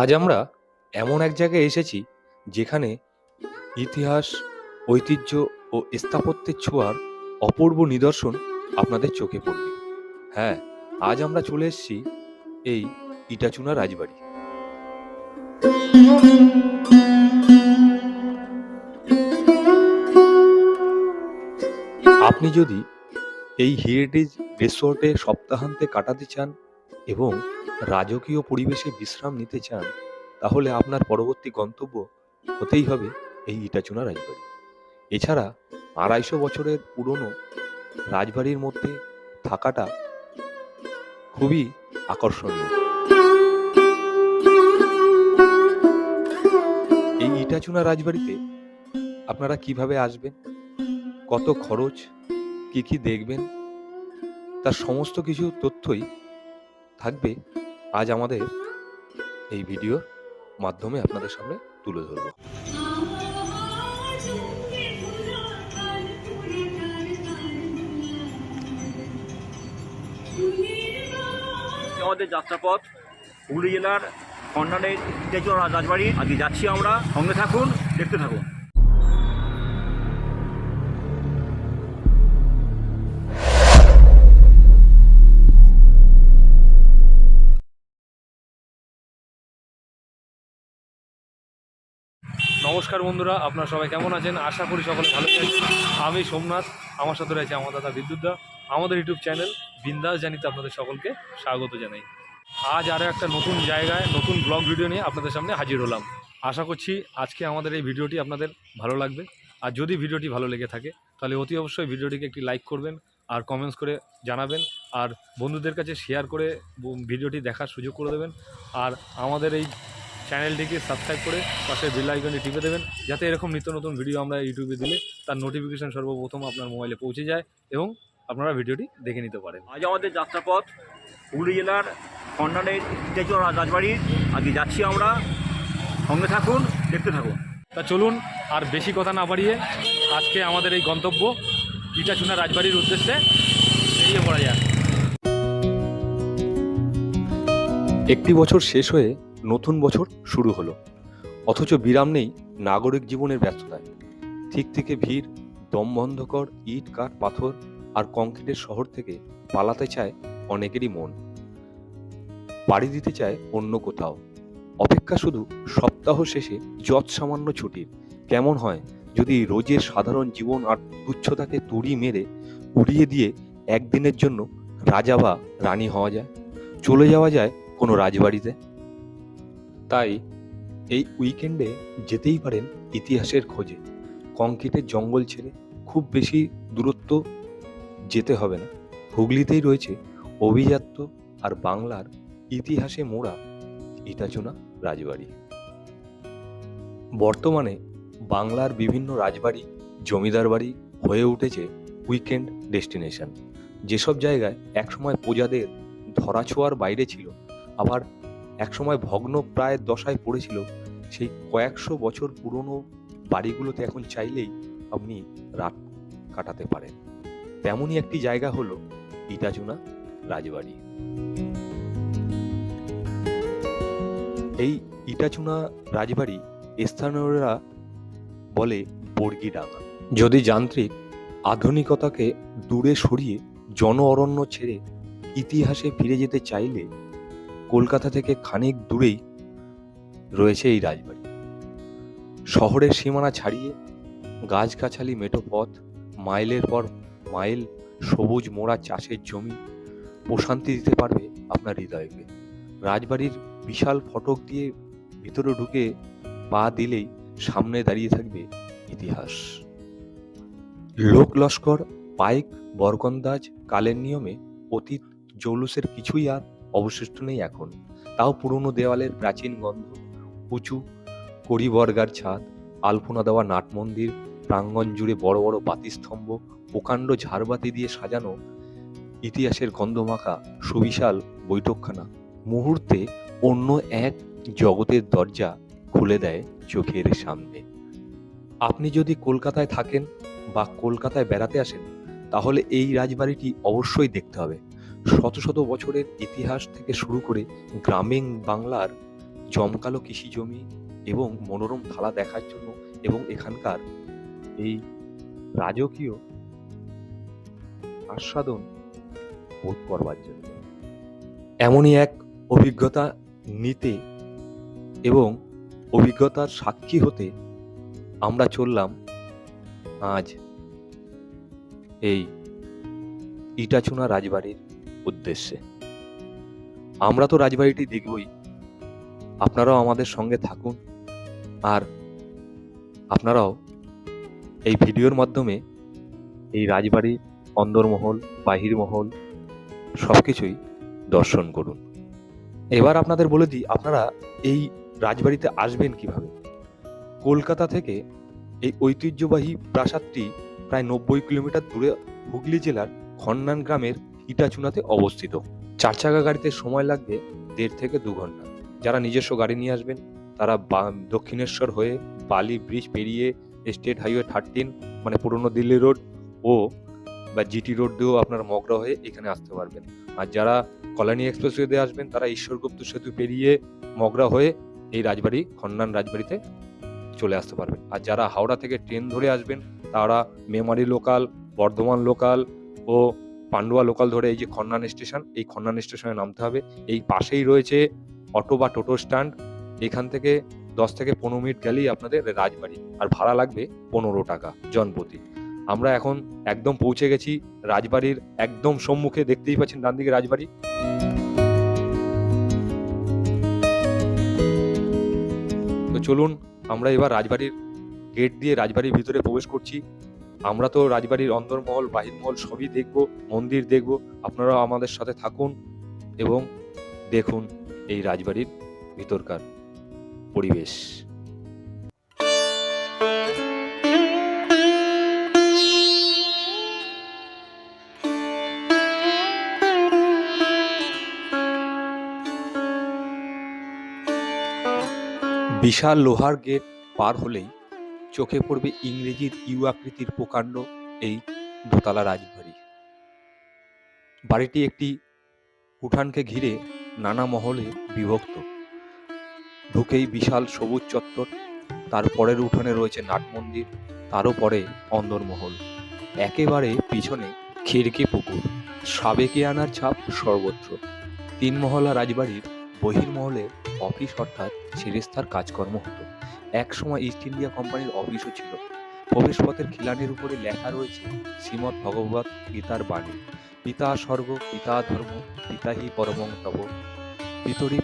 আজ আমরা এমন এক জায়গায় এসেছি যেখানে ইতিহাস, ঐতিহ্য ও স্থাপত্যের ছোঁয়ার অপূর্ব নিদর্শন আপনাদের চোখে পড়বে। হ্যাঁ আজ আমরা চলে এসেছি এই ইটাচুনা রাজবাড়ি। আপনি যদি এই হেরিটেজ রিসোর্টে সপ্তাহান্তে কাটাতে চান এবং রাজকীয় পরিবেশে বিশ্রাম নিতে চান, তাহলে আপনার পরবর্তী গন্তব্য হতেই হবে এই ইটাচুনা রাজবাড়ি। এছাড়া আড়াইশো বছরের পুরনো রাজবাড়ির মধ্যে থাকাটা খুবই আকর্ষণীয়। এই ইটাচুনা রাজবাড়িতে আপনারা কীভাবে আসবেন? কত খরচ? কি কি দেখবেন? তার সমস্ত কিছু তথ্যই থাকবে আজ আমাদের এই ভিডিওর মাধ্যমে আপনাদের সামনে তুলে ধরবো। আমাদের যাত্রাপথ হুগলি জেলার কন্যানের রাজবাড়ি। আজকে যাচ্ছি আমরা। সঙ্গে থাকুন, দেখতে থাকুন। নমস্কার বন্ধুরা, আপনারা সবাই কেমন আছেন? আশা করি সকলে ভালো আছেন। আমি সোমনাথ, আমার সাথে রয়েছে আমার দাদা বিদ্যুৎদা আমাদের ইউটিউব চ্যানেল বিন্দাস জানিতে আপনাদের সকলকে স্বাগত জানাই। আজ আরও একটা নতুন জায়গায়, নতুন ব্লগ ভিডিও নিয়ে আপনাদের সামনে হাজির হলাম। আশা করছি আজকে আমাদের এই ভিডিওটি আপনাদের ভালো লাগবে। আর যদি ভিডিওটি ভালো লেগে থাকে, তাহলে অতি অবশ্যই ভিডিওটিকে একটি লাইক করবেন আর কমেন্টস করে জানাবেন। আর বন্ধুদের কাছে শেয়ার করে ভিডিওটি দেখার সুযোগ করে দেবেন। আর আমাদের এই চ্যানেলটিকে সাবস্ক্রাইব করে পাশে বেল আইকনটি টিপে দেবেন যাতে এরকম নিত্য নতুন ভিডিও আমরা ইউটিউবে দিলে তার নোটিফিকেশন সর্বপ্রথম আপনার মোবাইলে পৌঁছে যায় এবং আপনারা ভিডিওটি দেখে নিতে পারেন। আজ আমাদের যাত্রাপথ হুগলি জেলার কন্যানের তেজোড়া রাজবাড়ি আজকে যাচ্ছি আমরা। সঙ্গে থাকুন দেখতে থাকুন। তা চলুন আর বেশি কথা না বাড়িয়ে আজকে আমাদের এই গন্তব্য ইটাচুনা রাজবাড়ির উদ্দেশ্যে বেরিয়ে পড়া যাক। একটি বছর শেষ হয়ে নতুন বছর শুরু হলো। অথচ বিরাম নেই নাগরিক জীবনের ব্যস্ততায়। ঠিক থেকে ভিড় দমবন্ধকর ইট, কাঠ, পাথর আর কংক্রিটের শহর থেকে পালাতে চায় অনেকেরই মন। পাড়ি দিতে চায় অন্য কোথাও। অপেক্ষা শুধু সপ্তাহ শেষে যৎ সামান্য ছুটির। কেমন হয় যদি রোজের সাধারণ জীবন আর তুচ্ছতাকে তুড়ি মেরে উড়িয়ে দিয়ে একদিনের জন্য রাজা বা রানী হওয়া যায়? চলে যাওয়া যায় কোনো রাজবাড়িতে? তাই এই উইকেন্ডে যেতেই পারেন ইতিহাসের খোঁজে। কংক্রিটের জঙ্গল ছেড়ে খুব বেশি দূরত্ব যেতে হবে না। হুগলিতেই রয়েছে অভিজাত্য আর বাংলার ইতিহাসে মোড়া ইটাচুনা রাজবাড়ি। বর্তমানে বাংলার বিভিন্ন রাজবাড়ি, জমিদার বাড়ি হয়ে উঠেছে উইকেন্ড ডেস্টিনেশন। যেসব জায়গায় একসময় প্রজাদের ধরাছোঁয়ার বাইরে ছিল, আবার একসময় ভগ্ন প্রায় দশায় পড়েছিল, সেই কয়েকশো বছর পুরনো বাড়িগুলোতে এখন চাইলেই আপনি রাত কাটাতে পারেন। তেমনই একটি জায়গা হলো ইটাচুনা রাজবাড়ি। এই ইটাচুনা রাজবাড়ি স্থানীয়রা বলে বর্গিডাঙ্গা। যদি যান্ত্রিক আধুনিকতাকে দূরে সরিয়ে জন অরণ্য ছেড়ে ইতিহাসে ফিরে যেতে চাইলে কলকাতা থেকে খানিক দূরেই রয়েছে এই রাজবাড়ি। শহরের সীমানা ছাড়িয়ে গাছগাছালি মেঠো পথ, মাইলের পর মাইল সবুজ মোড়া চাষের জমি প্রশান্তি দিতে পারবে আপনার হৃদয়কে। রাজবাড়ির বিশাল ফটক দিয়ে ভিতরে ঢুকে পা দিলেই সামনে দাঁড়িয়ে থাকবে ইতিহাস। লোক লস্কর পাইক, বরকন্দাজ, কালের নিয়মে অতীত জৌলুসের কিছুই আর অবশিষ্ট নেই এখন। তাও পুরনো দেওয়ালের প্রাচীন গন্ধ, উঁচু কড়িবর্গার ছাদ, আলপনা দেওয়া নাট মন্দির, প্রাঙ্গণ জুড়ে বড় বড় বাতিস্তম্ভ, প্রকাণ্ড ঝাড়বাতি দিয়ে সাজানো ইতিহাসের গন্ধমাখা সুবিশাল বৈঠকখানা। মুহূর্তে অন্য এক জগতের দরজা খুলে দেয় চোখের সামনে। আপনি যদি কলকাতায় থাকেন বা কলকাতায় বেড়াতে আসেন, তাহলে এই রাজবাড়িটি অবশ্যই দেখতে হবে। শত শত বছরের ইতিহাস থেকে শুরু করে গ্রামীণ বাংলার জমকালো কৃষি জমি এবং মনোরম থালা দেখার জন্য এবং এখানকার এই রাজকীয় আস্বাদন বোধ করবার জন্য। এমনই এক অভিজ্ঞতা নিতে এবং অভিজ্ঞতার সাক্ষী হতে আমরা চললাম আজ এই ইটাচুনা রাজবাড়ির উদ্দেশ্যে। আমরা তো রাজবাড়িটি দেখবই। আপনারাও আমাদের সঙ্গে থাকুন। আর আপনারাও এই ভিডিওর মাধ্যমে এই রাজবাড়ির অন্দরমহল, বাহিরমহল সব কিছুই দর্শন করুন। এবার আপনাদের বলে দিই, আপনারা এই রাজবাড়িতে আসবেন কীভাবে? কলকাতা থেকে এই ঐতিহ্যবাহী প্রাসাদটি প্রায় নব্বই কিলোমিটার দূরে হুগলি জেলার খন্নান গ্রামের ইটাচুনাতে অবস্থিত। চার চাকা গাড়িতে সময় লাগবে দেড় থেকে দু ঘণ্টা। যারা নিজস্ব গাড়ি নিয়ে আসবেন, তারা দক্ষিণেশ্বর হয়ে বালি ব্রিজ পেরিয়ে স্টেট হাইওয়ে থার্টিন মানে পুরনো দিল্লি রোড ও, বা জিটি রোড দিয়েও আপনার মগরা হয়ে এখানে আসতে পারবেন। আর যারা কল্যাণী এক্সপ্রেসওয়ে দিয়ে আসবেন, তারা ঈশ্বরগুপ্ত সেতু পেরিয়ে মগরা হয়ে এই রাজবাড়ি, খন্নান রাজবাড়িতে চলে আসতে পারবেন। আর যারা হাওড়া থেকে ট্রেন ধরে আসবেন, তারা মেমারি লোকাল, বর্ধমান লোকাল ও পান্ডুয়া লোকাল ধরে এই যে খন্নান স্টেশন এই খন্নান স্টেশনে নামতে হবে। এই পাশেই রয়েছে অটো বা টোটো স্ট্যান্ড এখান থেকে দশ থেকে পনেরো মিনিট গেলেই আপনাদের রাজবাড়ি। আর ভাড়া লাগবে পনেরো টাকা জনপ্রতি। আমরা এখন একদম পৌঁছে গেছি রাজবাড়ির একদম সম্মুখে, দেখতেই পাচ্ছেন ডান দিকে রাজবাড়ি। তো চলুন আমরা এবার রাজবাড়ির গেট দিয়ে রাজবাড়ির ভিতরে প্রবেশ করছি। আমরা তো রাজবাড়ির অন্দরমহল, বাহিরমহল সবই দেখব, মন্দির দেখব। আপনারা আমাদের সাথে থাকুন এবং দেখুন এই রাজবাড়ির ভিতরকার পরিবেশ। বিশাল লোহার গেট পার হলেই চোখে পড়বে ইংরেজির ইউ আকৃতির প্রকাণ্ড এই দোতলা রাজবাড়ি। বাড়িটি একটি উঠানকে ঘিরে নানা মহলে বিভক্ত। ঢুকেই বিশাল সবুজ চত্বর, তার পরের উঠানে রয়েছে নাট মন্দির, তারও পরে অন্দরমহল। একেবারে পিছনে খিড়কি পুকুর সাবেকিয়ানার ছাপ সর্বত্র। তিন মহলা রাজবাড়ির বহির্মহলে অফিস অর্থাৎ সেরেস্তার কাজকর্ম হতো। এক সময় ইস্ট ইন্ডিয়া কোম্পানির অফিসও ছিল। প্রবেশপথের খিলানের উপরে লেখা রয়েছে শ্রীমৎ ভগবত গীতার বাণী। পিতা স্বর্গ, পিতা ধর্ম পিতাহি পরমং তব। পিতরি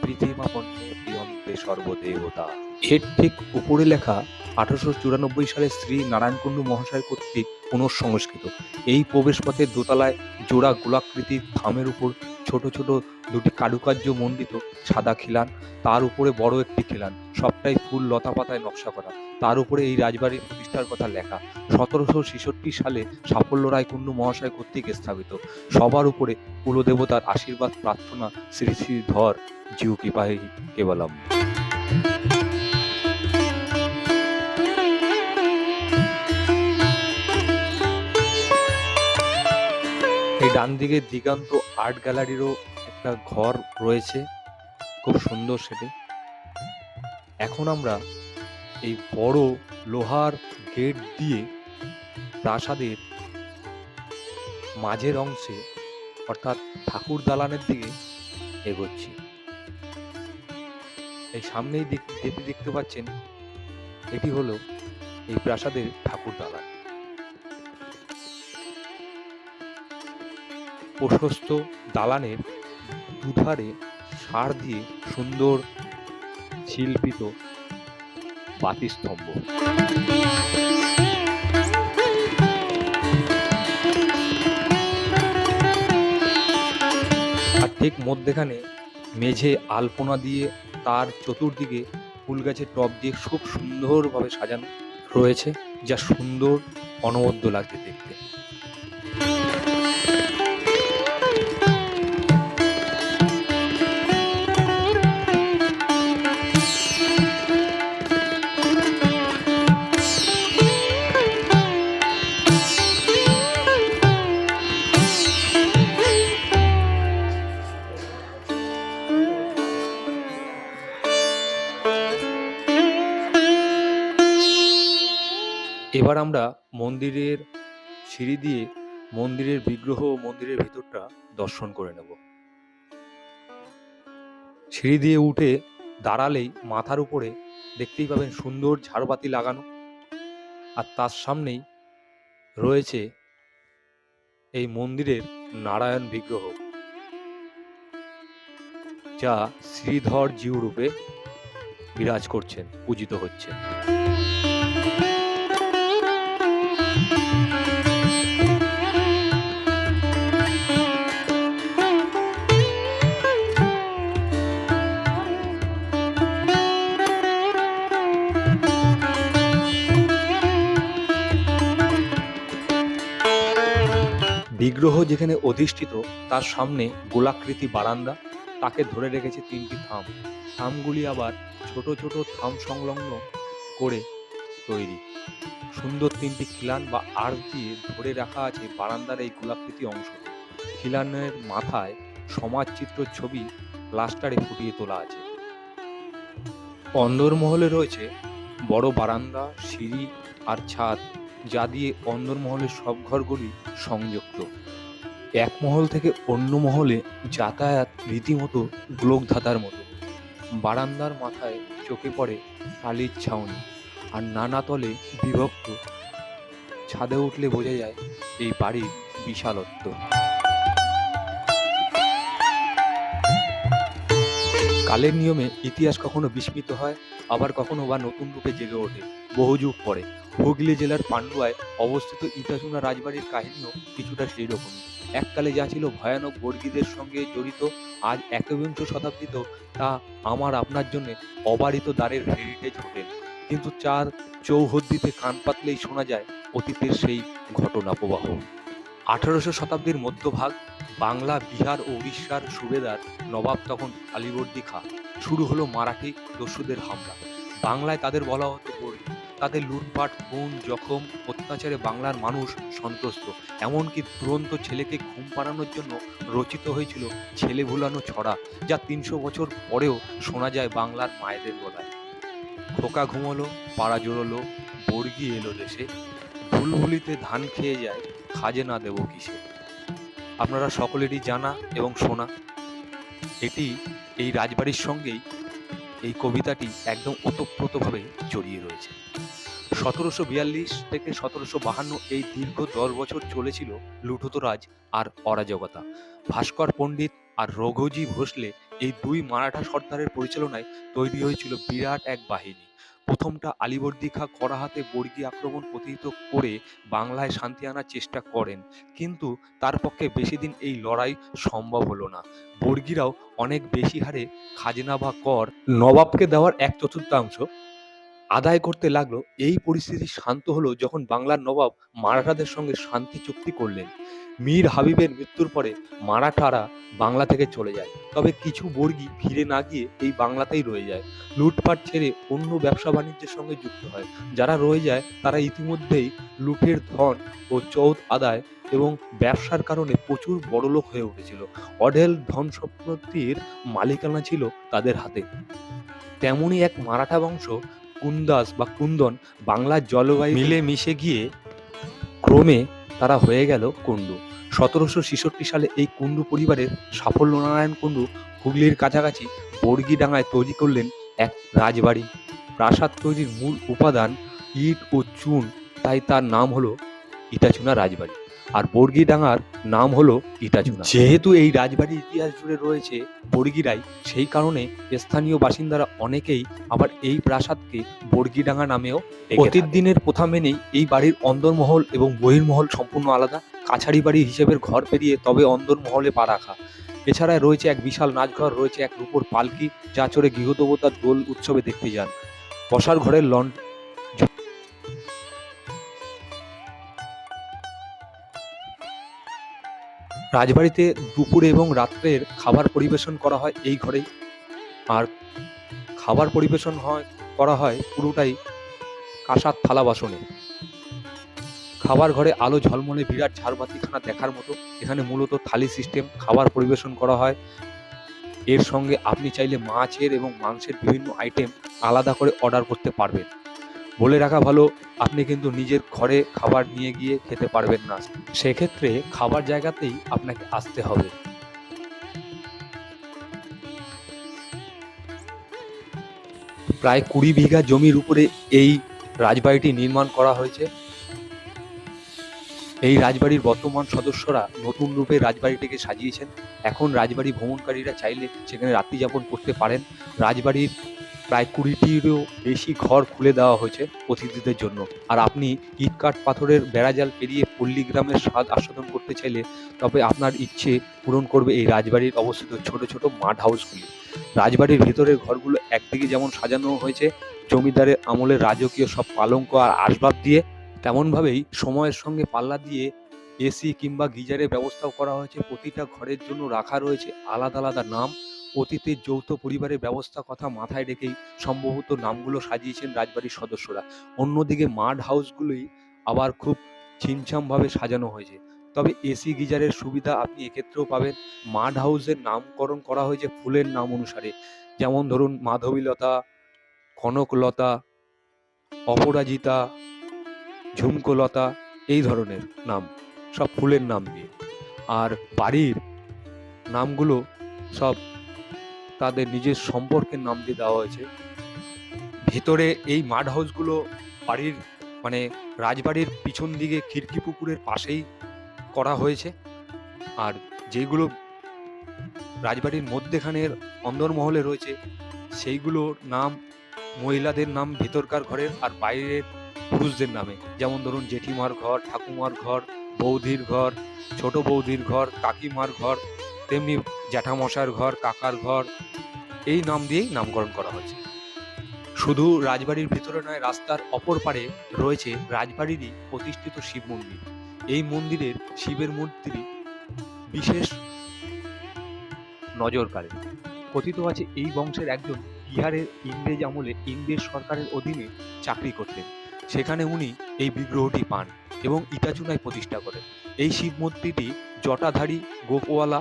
পণ্যে প্রিয়ন্তে সর্বদেবতা। এর ঠিক উপরে লেখা আঠারোশো চুরানব্বই সালে শ্রী নারায়ণকুণ্ডু মহাশয় কর্তৃক পুনঃসংস্কৃত। এই প্রবেশপথের দোতলায় জোড়া গোলাকৃতির থামের উপর ছোট ছোট দুটি কারুকার্য মণ্ডিত সাদা খিলান, তার উপরে বড় একটি খিলান, সবটাই ফুল লতা পাতায় নকশা করা। তার উপরে এই রাজবাড়ির প্রতিষ্ঠার কথা লেখা। সতেরোশো ছেষট্টি সালে সাফল্য রায় কুণ্ডু মহাশয় কর্তৃক স্থাপিত। সবার উপরে কুলদেবতার আশীর্বাদ, প্রার্থনা, শ্রী শ্রী ধর, জিউ কৃপাহি কেবলম। এই ডান দিকে দিগান্ত আর্ট গ্যালারিরও একটা ঘর রয়েছে। খুব সুন্দর সেটি। এখন আমরা এই বড় লোহার গেট দিয়ে প্রাসাদের মাঝের অংশে, অর্থাৎ ঠাকুর দালানের দিকে এগোচ্ছি। এই সামনেই দেখতে পাচ্ছেন, এটি হলো এই প্রাসাদের ঠাকুর দালান। প্রশস্ত দালানের দুধারে সার দিয়ে সুন্দর শিল্পিত বাতিস্তম্ভ। আর ঠিক মধ্যেখানে মেঝে আলপনা দিয়ে তার চতুর্দিকে ফুল গাছের টব দিয়ে খুব সুন্দরভাবে সাজানো রয়েছে, যা সুন্দর অনবদ্য লাগছে দেখতে। আমরা মন্দিরের সিঁড়ি দিয়ে মন্দিরের বিগ্রহ ও মন্দিরের ভিতরটা দর্শন করে নেব। সিঁড়ি দিয়ে উঠে দাঁড়ালেই মাথার উপরে দেখতেই পাবেন সুন্দর ঝাড়বাতি লাগানো আর তার সামনেই রয়েছে এই মন্দিরের নারায়ণ বিগ্রহ, যা শ্রীধর জিউ রূপে বিরাজ করছেন, পূজিত হচ্ছেন। বিগ্রহ যেখানে অধিষ্ঠিত, তার সামনে গোলাকৃতি বারান্দা, তাকে ধরে রেখেছে তিনটি থাম। থামগুলি আবার ছোট ছোট থাম সংলগ্ন করে তৈরি। সুন্দর তিনটি খিলান বা আর্চ দিয়ে ধরে রাখা আছে বারান্দার এই গোলাকৃতি অংশ। খিলানের মাথায় সমাজচিত্র ছবি প্লাস্টারে ফুটিয়ে তোলা আছে। অন্দরমহলে রয়েছে বড় বারান্দা, সিঁড়ি আর ছাদ। যা দিয়ে অন্দরমহলের সব ঘরগুলি সংযুক্ত। এক মহল থেকে অন্য মহলে যাতায়াত রীতিমতো গ্লোকধাতার মতো। বারান্দার মাথায় চোখে পড়ে টালির ছাউনি আর নানা তলে বিভক্ত। ছাদে উঠলে বোঝা যায় এই বাড়ির বিশালত্ব। কালের নিয়মে ইতিহাস কখনো বিস্মিত হয়? আবার কখনো বা নতুন রূপে জেগে ওঠে। বহু যুগ পরে হুগলি জেলার পান্ডুয়ায় অবস্থিত ইটাচুনা রাজবাড়ির কাহিনীও কিছুটা সেই রকমই এককালে যা ছিল ভয়ানক বর্গীদের সঙ্গে জড়িত, আজ একবিংশ শতাব্দীতেও তা আমার আপনার জন্য অবারিত দ্বারের হেরিটেজ হোটেল। কিন্তু চার চৌহদ্দিতে কান পাতলেই শোনা যায় অতীতের সেই ঘটনা প্রবাহ আঠারোশো শতাব্দীর মধ্যভাগ বাংলা, বিহার ও উড়িষ্যার সুবেদার নবাব তখন আলিবর্দী খা। শুরু হলো মারাঠি দস্যুদের হামলা। বাংলায় তাদের বলা হতো বর্গী তাদের লুটপাট, খুন, জখম, অত্যাচারে বাংলার মানুষ সন্ত্রস্ত। এমনকি দুরন্ত ছেলেকে ঘুম পাড়ানোর জন্য রচিত হয়েছিল ছেলে ভুলানো ছড়া, যা তিনশো বছর পরেও শোনা যায় বাংলার মায়েদের গলায়। খোকা ঘুমলো, পাড়া জোড়লো, বর্গি এলো দেশে। ভুলভুলিতে ধান খেয়ে যায় খাজে না দেবো কিসে? আপনারা সকলেরই জানা এবং শোনা। এটি এই রাজবাড়ির সঙ্গেই এই কবিতাটি একদম ওতপ্রোতভাবে জড়িয়ে রয়েছে। সতেরোশো বিয়াল্লিশ থেকে সতেরোশো বাহান্ন এই দীর্ঘ দশ বছর চলেছিল লুঠতরাজ আর অরাজকতা। ভাস্কর পণ্ডিত আর রঘুজি ভোসলে এই দুই মারাঠা সর্দারের পরিচালনায় তৈরি হয়েছিল বিরাট এক বাহিনী। প্রথমটা আলিবর্দী খা কড়া হাতে বর্গী আক্রমণ প্রতিহিত করে বাংলায় শান্তি আনার চেষ্টা করেন। কিন্তু তার পক্ষে বেশি দিন এই লড়াই সম্ভব হলো না। বর্গীরাও অনেক বেশি হারে খাজনা বা কর নবাবকে দেওয়ার এক চতুর্থাংশ আদায় করতে লাগল। এই পরিস্থিতি শান্ত হলো যখন বাংলার নবাব মারাঠাদের সঙ্গে শান্তি চুক্তি করলেন। মীর হাবিবের মৃত্যুর পরে মারাঠারা বাংলা থেকে চলে যায়। তবে কিছু বর্গী ফিরে না গিয়ে এই বাংলাতেই রয়ে যায়। লুটপাট ছেড়ে অন্য ব্যবসা বাণিজ্যের সঙ্গে যুক্ত হয়। যারা রয়ে যায় তারা ইতিমধ্যেই লুটের ধন ও চৌথ আদায় এবং ব্যবসার কারণে প্রচুর বড়লোক হয়ে উঠেছিল। অঢেল ধন সম্পত্তির মালিকানা ছিল তাদের হাতে। তেমনই এক মারাঠা বংশ কুন্দাস বা কুন্দন বাংলার জলবায়ু মিলে মিশে গিয়ে ক্রমে তারা হয়ে গেল কুণ্ডু। সতেরোশো ছেষট্টি সালে এই কুণ্ডু পরিবারের সাফল্য নারায়ণ কুণ্ডু হুগলির কাছাকাছি বর্গিডাঙ্গায় তৈরি করলেন এক রাজবাড়ি। প্রাসাদ তৈরির মূল উপাদান ইট ও চুন, তাই তার নাম হলো ইটাচুনা রাজবাড়ি। আর বর্গিডাঙ্গার নাম হলো ইটাচুনা। যেহেতু এই রাজবাড়ির ইতিহাস জুড়ে রয়েছে বর্গিরাই সেই কারণে স্থানীয় বাসিন্দারা অনেকেই আবার এই প্রাসাদকে বর্গিডাঙ্গা নামেও অতীত দিনের প্রথা মেনেই এই বাড়ির অন্দরমহল এবং বহির্মহল সম্পূর্ণ আলাদা। কাছারি বাড়ি হিসেবের ঘর পেরিয়ে তবে অন্দরমহলে পা রাখা। এছাড়া রয়েছে এক বিশাল নাচঘর রয়েছে এক রূপোর পালকি যা চড়ে গৃহদেবতার দোল উৎসবে দেখতে যান। বসার ঘরের লন রাজবাড়িতে দুপুরে এবং রাত্রের খাবার পরিবেশন করা হয় এই ঘরেই। আর খাবার পরিবেশন হয়, করা হয় পুরোটাই কাঁসার থালা বাসনে। খাবার ঘরে আলো ঝলমলে বিরাট ঝাড়বাতিখানা দেখার মতো। এখানে মূলত থালি সিস্টেম, খাবার পরিবেশন করা হয়। এর সঙ্গে আপনি চাইলে মাছের এবং মাংসের বিভিন্ন আইটেম আলাদা করে অর্ডার করতে পারবেন। বলে রাখা ভালো, আপনি কিন্তু নিজের ঘরে খাবার নিয়ে গিয়ে খেতে পারবেন না। সেক্ষেত্রে খাবার জায়গাতেই আপনাকে আসতে হবে। প্রায় কুড়ি বিঘা জমির উপরে এই রাজবাড়িটি নির্মাণ করা হয়েছে। এই রাজবাড়ির বর্তমান সদস্যরা নতুন রূপে রাজবাড়িটিকে সাজিয়েছেন। এখন রাজবাড়ি ভ্রমণকারীরা চাইলে সেখানে রাত্রি যাপন করতে পারেন। রাজবাড়ির প্রায় কুড়িটিরও বেশি ঘর খুলে দেওয়া হয়েছে অতিথিদের জন্য। আর আপনি ইটকাট পাথরের বেড়াজাল পেরিয়ে পল্লী গ্রামের স্বাদ আস্বাদন করতে চাইলে তবে আপনার ইচ্ছে পূরণ করবে এই রাজবাড়ির অবস্থিত ছোট ছোট মাঠ হাউসগুলি। রাজবাড়ির ভেতরের ঘরগুলো একদিকে যেমন সাজানো হয়েছে, জমিদারের আমলের রাজকীয় সব পালঙ্ক আর আসবাব দিয়ে, তেমনভাবেই সময়ের সঙ্গে পাল্লা দিয়ে এসি কিংবা গিজারের ব্যবস্থাও করা হয়েছে। প্রতিটা ঘরের জন্য রাখা রয়েছে আলাদা আলাদা নাম অতীতের যৌথ পরিবারের ব্যবস্থা কথা মাথায় রেখেই সম্ভবত নামগুলো সাজিয়েছেন রাজবাড়ির সদস্যরা। অন্যদিকে মাড হাউসগুলোই আবার খুব ছিমছামভাবে সাজানো হয়েছে। তবে এসি গিজারের সুবিধা আপনি এক্ষেত্রেও পাবেন। মাড হাউসের নামকরণ করা হয়েছে ফুলের নাম অনুসারে। যেমন ধরুন মাধবীলতা, কনকলতা, অপরাজিতা, ঝুমকোলতা, এই ধরনের নাম। সব ফুলের নাম দিয়ে। আর বাড়ির নামগুলো সব তাদের নিজের সম্পর্কের নাম দিয়ে দেওয়া হয়েছে। ভেতরে এই মাড হাউসগুলো বাড়ির মানে রাজবাড়ির পিছন দিকে খিড়কি পুকুরের পাশেই করা হয়েছে। আর যেগুলো রাজবাড়ির মধ্যেখানের অন্দরমহলে রয়েছে, সেইগুলোর নাম মহিলাদের নাম ভিতরকার ঘরের আর বাইরের পুরুষদের নামে। যেমন ধরুন জেঠিমার ঘর, ঠাকুমার ঘর, বৌদির ঘর, ছোট বৌদির ঘর, কাকিমার ঘর তেমনি জ্যাঠামশার ঘর, কাকার ঘর, এই নাম দিয়েই নামকরণ করা হয়েছে। শুধু রাজবাড়ির ভিতরে নয়, রাস্তার অপর পারে রয়েছে রাজবাড়িরই প্রতিষ্ঠিত শিব মন্দির। এই মন্দিরের শিবের মূর্তিটি বিশেষ নজর কাড়ে। কথিত আছে, এই বংশের একজন বিহারের ইংরেজ আমলে ইংরেজ সরকারের অধীনে চাকরি করতেন। সেখানে উনি এই বিগ্রহটি পান এবং ইটাচুনায় প্রতিষ্ঠা করেন। এই শিব মূর্তিটি জটাধারী গোপওয়ালা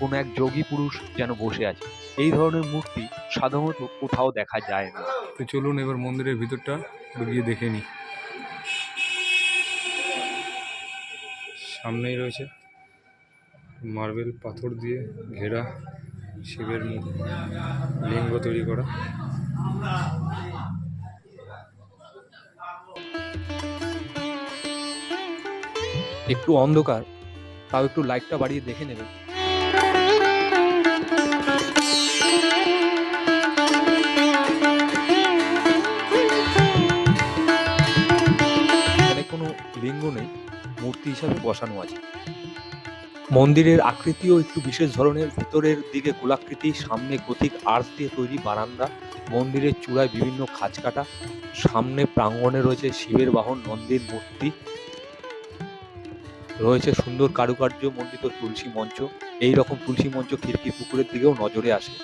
কোনো এক যোগী পুরুষ যেন বসে আছে। এই ধরনের মূর্তি সাধারণত কোথাও দেখা যায় না। তো চলুন এবার মন্দিরের ভিতরটা গিয়ে দেখে নিই। সামনেই রয়েছে মার্বেল পাথর দিয়ে ঘেরা শিবের মুখ লিঙ্গ তৈরি করা। একটু অন্ধকার তাও একটু লাইটটা বাড়িয়ে দেখে নেবেন মূর্তি হিসাবে বসানো আছে। মন্দিরের আকৃতিও একটু বিশেষ ধরনের। ভিতরের দিকে গোলাকৃতি, সামনে গতিক আর্চ দিয়ে তৈরি বারান্দা, মন্দিরের চূড়ায় বিভিন্ন খাঁজ কাটা, সামনে প্রাঙ্গণে রয়েছে শিবের বাহন, নন্দীর মূর্তি, রয়েছে সুন্দর কারুকার্য মণ্ডিত তুলসী মঞ্চ। এই রকম তুলসী মঞ্চ খিড়কি পুকুরের দিকেও নজরে আসে।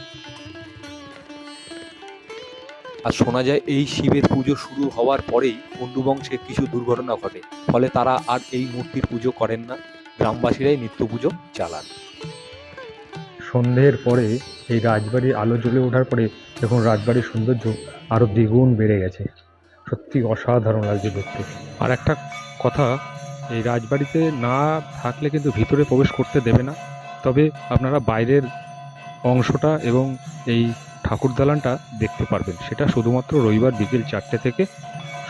আর শোনা যায় এই শিবের পুজো শুরু হওয়ার পরেই কুণ্ডু বংশে কিছু দুর্ঘটনা ঘটে। ফলে তারা আর এই মূর্তির পুজো করেন না। গ্রামবাসীরাই নিত্য পুজো চালান। সন্ধ্যের পরে এই রাজবাড়ির আলো জ্বলে ওঠার পরে দেখুন রাজবাড়ির সৌন্দর্য আরও দ্বিগুণ বেড়ে গেছে। সত্যি অসাধারণ লাগছে দেখতে। আর একটা কথা এই রাজবাড়িতে না থাকলে কিন্তু ভিতরে প্রবেশ করতে দেবে না। তবে আপনারা বাইরের অংশটা এবং এই ঠাকুর দালানটা দেখতে পারবেন। সেটা শুধুমাত্র রবিবার বিকেল চারটে থেকে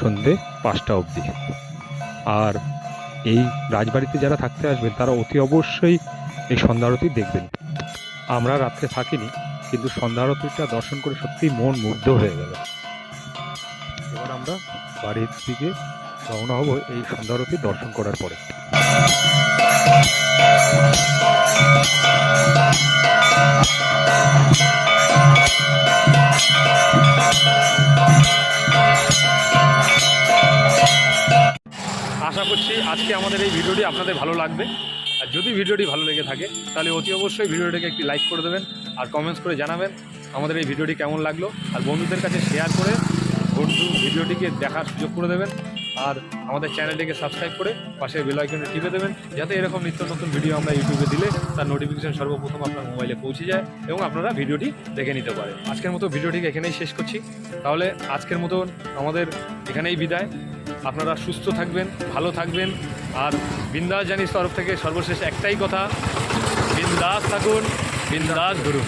সন্ধে পাঁচটা অবধি। আর এই রাজবাড়িতে যারা থাকতে আসবেন, তারা অতি অবশ্যই এই সন্ধ্যারতি দেখবেন। আমরা রাত্রে থাকিনি, কিন্তু সন্ধ্যারতিটা দর্শন করে সত্যি মন মুগ্ধ হয়ে গেল। এবার আমরা বাড়ির দিকে রওনা হব এই সন্ধ্যারতি দর্শন করার পরে। আশা করছি আজকে আমাদের এই ভিডিওটি আপনাদের ভালো লাগবে। আর যদি ভিডিওটি ভালো লেগে থাকে, তাহলে অতি অবশ্যই ভিডিওটিকে একটি লাইক করে দেবেন আর কমেন্টস করে জানাবেন আমাদের এই ভিডিওটি কেমন লাগল। আর বন্ধুদের কাছে শেয়ার করে বন্ধু ভিডিওটিকে দেখার সুযোগ করে দেবেন। আর আমাদের চ্যানেলটিকে সাবস্ক্রাইব করে পাশে বেল আইকনে টিপে দেবেন, যাতে এরকম নিত্য নতুন ভিডিও আমরা ইউটিউবে দিলে তার নোটিফিকেশন সর্বপ্রথম আপনার মোবাইলে পৌঁছে যায় এবং আপনারা ভিডিওটি দেখে নিতে পারেন। আজকের মতো ভিডিওটিকে এখানেই শেষ করছি। তাহলে আজকের মতন আমাদের এখানেই বিদায়। আপনারা সুস্থ থাকবেন, ভালো থাকবেন, আর বিন্দাস জানিস তরফ থেকে সর্বশেষ একটাই কথা, বিন্দাস থাকুন, বিন্দাস ঘুরুন।